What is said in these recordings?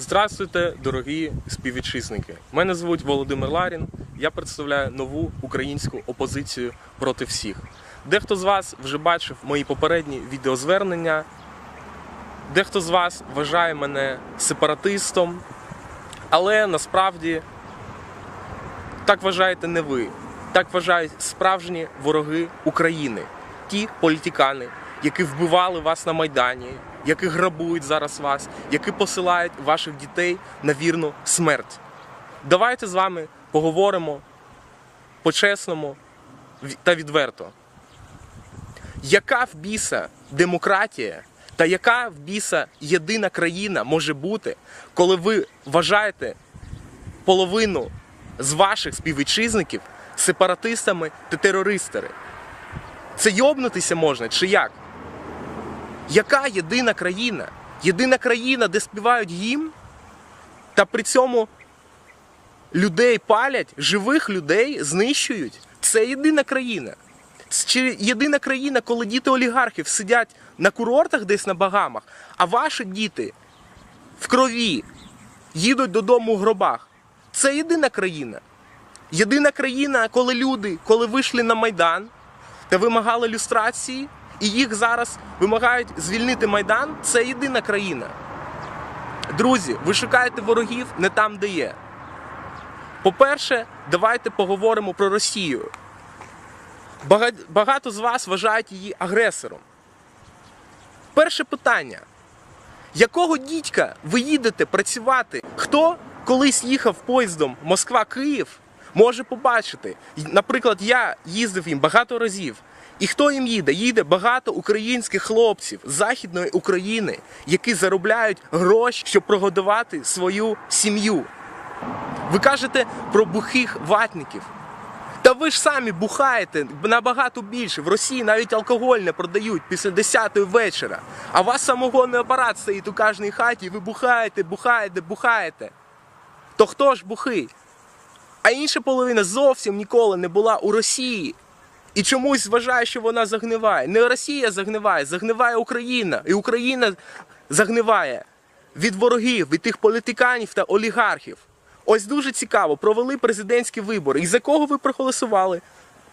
Здравствуйте, дорогі співвітчизники. Мене звуть Володимир Ларін. Я представляю нову українську опозицію проти всіх. Дехто з вас вже бачив мої попередні відеозвернення. Дехто з вас вважає мене сепаратистом, але насправді так вважаєте не ви. Так вважають справжні вороги України, ті політикани, які вбивали вас на Майдані, які грабують зараз вас, які посилають ваших дітей на вірну смерть. Давайте з вами поговоримо по-чесному та відверто. Яка в біса демократія та яка в біса єдина країна може бути, коли ви вважаєте половину з ваших співвітчизників сепаратистами та терористами? Це йобнутися можна чи як? Яка єдина країна? Єдина країна, де співають гімн, та при цьому людей палять, живих людей знищують. Це єдина країна. Чи єдина країна, коли діти олігархів сидять на курортах десь на Багамах, а ваші діти в крові їдуть додому в гробах. Це єдина країна. Єдина країна, коли люди, коли вийшли на Майдан та вимагали люстрації, і їх зараз вимагають звільнити Майдан, це єдина країна. Друзі, ви шукаєте ворогів не там, де є. По-перше, давайте поговоримо про Росію. Багато з вас вважають її агресором. Перше питання: якого дідька ви їдете працювати? Хто колись їхав поїздом Москва-Київ, може побачити. Наприклад, я їздив їм багато разів. І хто їм їде? Їде багато українських хлопців з Західної України, які заробляють гроші, щоб прогодувати свою сім'ю. Ви кажете про бухих ватників. Та ви ж самі бухаєте набагато більше. В Росії навіть алкоголь не продають після 10 вечора. А у вас самогонний апарат стоїть у кожній хаті, і ви бухаєте, бухаєте, бухаєте. То хто ж бухий? А інша половина зовсім ніколи не була у Росії. І чомусь вважає, що вона загниває. Не Росія загниває, загниває Україна. І Україна загниває від ворогів, від тих політиканів та олігархів. Ось дуже цікаво, провели президентські вибори. І за кого ви проголосували?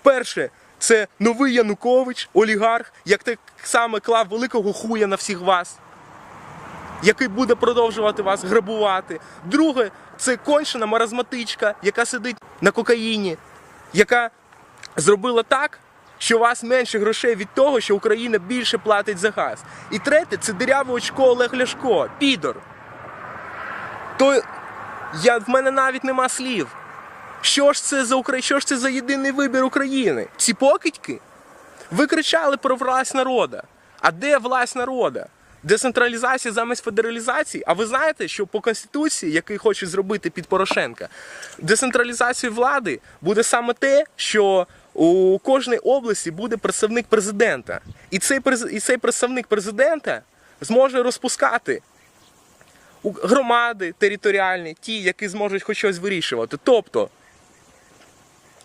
Перше, це новий Янукович, олігарх, як так само клав великого хуя на всіх вас який буде продовжувати вас грабувати. Друге, це кончена маразматичка, яка сидить на кокаїні, яка зробила так, що у вас менше грошей від того, що Україна більше платить за газ. І третє, це диряве очко Олег Ляшко, підор. То я, в мене навіть нема слів. Що ж це за Украї... що ж це за єдиний вибір України? Ці покидьки? Ви кричали про власть народа. А де власть народа? Децентралізація замість федералізації. А ви знаєте, що по конституції, який хочуть зробити під Порошенка, децентралізацією влади буде саме те, що у кожній області буде представник президента. І цей, і цей представник президента зможе розпускати громади територіальні, ті, які зможуть хоч щось вирішувати. Тобто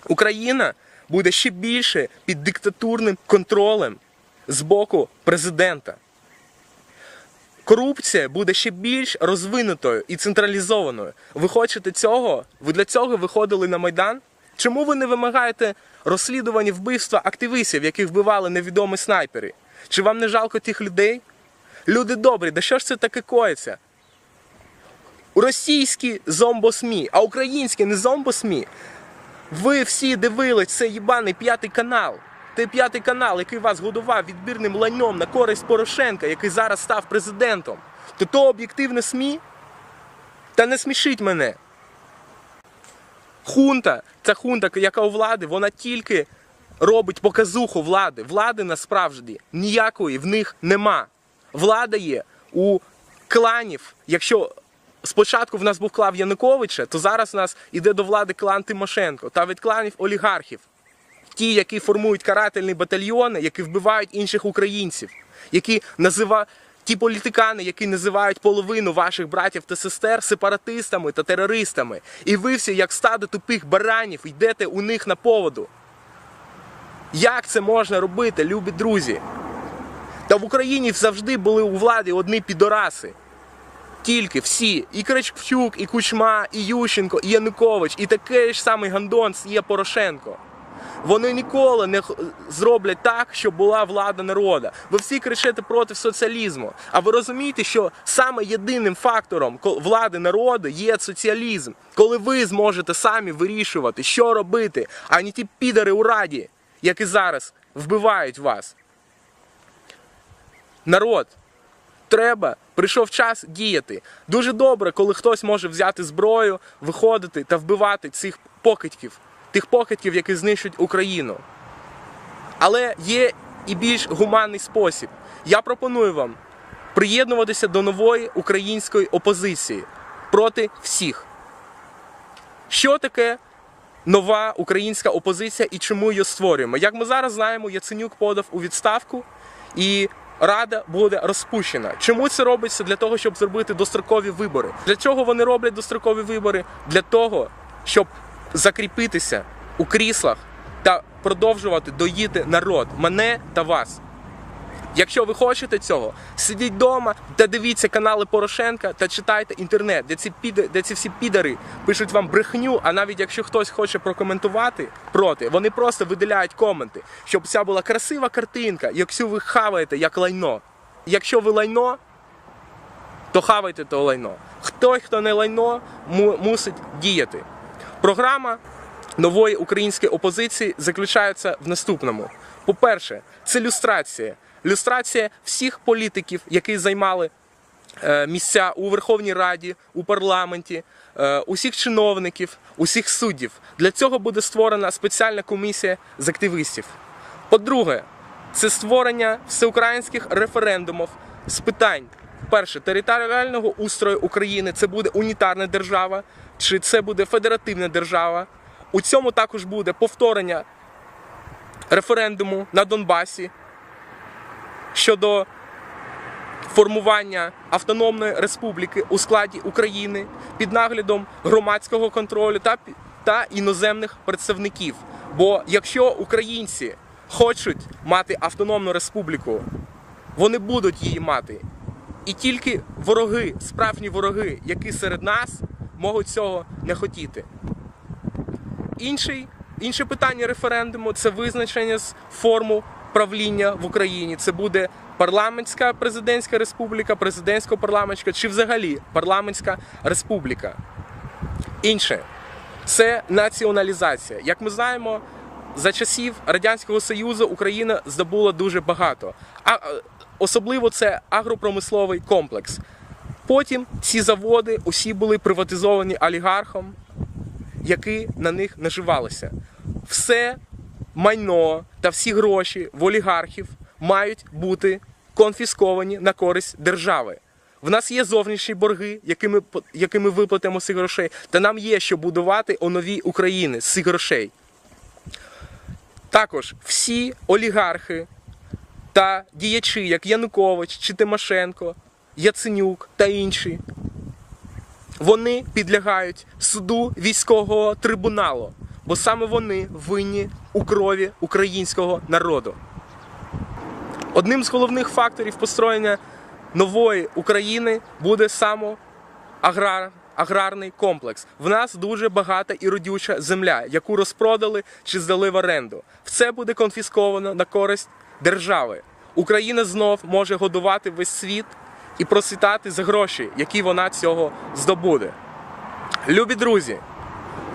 Україна буде ще більше під диктатурним контролем з боку президента. Корупція буде ще більш розвинутою і централізованою. Ви хочете цього? Ви для цього виходили на Майдан? Чому ви не вимагаєте розслідування вбивства активістів, яких вбивали невідомі снайпери? Чи вам не жалко тих людей? Люди добрі, да що ж це таке коїться? Російські зомбосмі, а українські не зомбосмі. Ви всі дивились цей їбаний п'ятий канал. Той п'ятий канал, який вас годував відбірним лайном на користь Порошенка, який зараз став президентом. То то об'єктивне СМІ? Та не смішіть мене. Хунта, ця хунта, яка у влади, вона тільки робить показуху влади. Влади насправді ніякої в них нема. Влада є у кланів. Якщо спочатку в нас був клан Януковича, то зараз у нас іде до влади клан Тимошенко та від кланів олігархів. Ті, які формують карательні батальйони, які вбивають інших українців, які називають ті політикани, які називають половину ваших братів та сестер сепаратистами та терористами. І ви всі, як стадо тупих баранів, йдете у них на поводу. Як це можна робити, любі друзі? Та в Україні завжди були у владі одні підораси. тільки всі, і Кричпчук, і Кучма, і Ющенко, і Янукович, і такий ж самий Гандонс є Порошенко. Вони ніколи не зроблять так, щоб була влада народа. Ви всі кричите проти соціалізму. А ви розумієте, що саме єдиним фактором влади народу є соціалізм, коли ви зможете самі вирішувати, що робити, а не ті підари у раді, які зараз вбивають вас. Народ, треба, прийшов час діяти. Дуже добре, коли хтось може взяти зброю, виходити та вбивати цих покидьків, тих покидьків, які знищують Україну. Але є і більш гуманний спосіб. Я пропоную вам приєднуватися до нової української опозиції проти всіх. Що таке нова українська опозиція і чому її створюємо? Як ми зараз знаємо, Яценюк подав у відставку і Рада буде розпущена. Чому це робиться? Для того, щоб зробити дострокові вибори. Для чого вони роблять дострокові вибори? Для того, щоб закріпитися у кріслах та продовжувати доїти народ, мене та вас. Якщо ви хочете цього, сидіть вдома та дивіться канали Порошенка та читайте інтернет, де ці піде, де ці всі підари пишуть вам брехню. А навіть якщо хтось хоче прокоментувати проти, вони просто виділяють коменти, щоб ця була красива картинка, якщо ви хаваєте як лайно. Якщо ви лайно, то хавайте то лайно. Хто, хто не лайно, мусить діяти. Програма нової української опозиції заключається в наступному: по-перше, це люстрація. Люстрація всіх політиків, які займали е, місця у Верховній Раді, у парламенті, е, усіх чиновників, усіх суддів. Для цього буде створена спеціальна комісія з активістів. По-друге, це створення всеукраїнських референдумів з питань. Перше, територіального устрою України це буде унітарна держава, чи це буде федеративна держава. У цьому також буде повторення референдуму на Донбасі щодо формування автономної республіки у складі України під наглядом громадського контролю та, та іноземних представників. Бо якщо українці хочуть мати автономну республіку, вони будуть її мати. І тільки вороги, справжні вороги, які серед нас, можуть цього не хотіти. Інший, інше питання референдуму це визначення з форму правління в Україні. Це буде парламентська президентська республіка, президентсько-парламентська чи взагалі парламентська республіка. Інше це націоналізація. Як ми знаємо, за часів Радянського Союзу Україна здобула дуже багато. А особливо це агропромисловий комплекс. Потім ці заводи усі були приватизовані олігархом, які на них наживалися. Все майно та всі гроші в олігархів мають бути конфісковані на користь держави. В нас є зовнішні борги, якими, якими виплатимо цих грошей, та нам є що будувати у новій Україні з цих грошей. Також всі олігархи та діячі, як Янукович чи Тимошенко, Яценюк та інші, вони підлягають суду військового трибуналу, бо саме вони винні у крові українського народу. Одним з головних факторів построєння нової України буде саме аграр, аграрний комплекс. В нас дуже багата і родюча земля, яку розпродали чи здали в оренду. Все буде конфісковано на користь держави. Україна знов може годувати весь світ і процвітати за гроші, які вона цього здобуде. Любі друзі,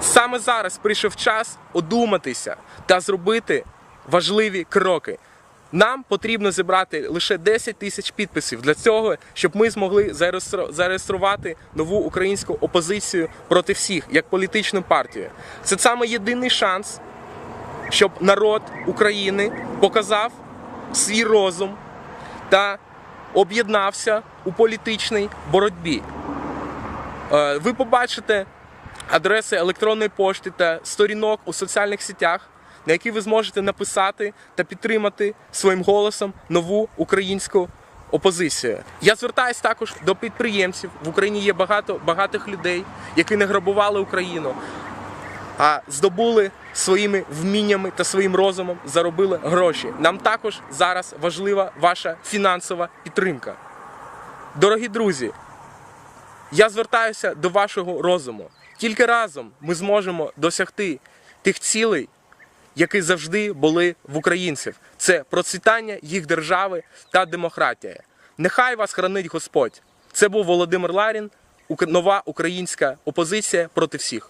саме зараз прийшов час одуматися та зробити важливі кроки. Нам потрібно зібрати лише 10 тисяч підписів для цього, щоб ми змогли зареєструвати нову українську опозицію проти всіх як політичну партію. Це саме єдиний шанс, щоб народ України показав свій розум та об'єднався у політичній боротьбі. Е, Ви побачите адреси електронної пошти та сторінок у соціальних сетях, на які ви зможете написати та підтримати своїм голосом нову українську опозицію. Я звертаюся також до підприємців. В Україні є багато багатих людей, які не грабували Україну, а здобули своїми вміннями та своїм розумом, заробили гроші. Нам також зараз важлива ваша фінансова підтримка. Дорогі друзі, Я звертаюся до вашого розуму. Тільки разом ми зможемо досягти тих цілей, які завжди були в українців. Це процвітання їх держави та демократія. Нехай вас хранить Господь. Це був Володимир Ларін, нова українська опозиція проти всіх.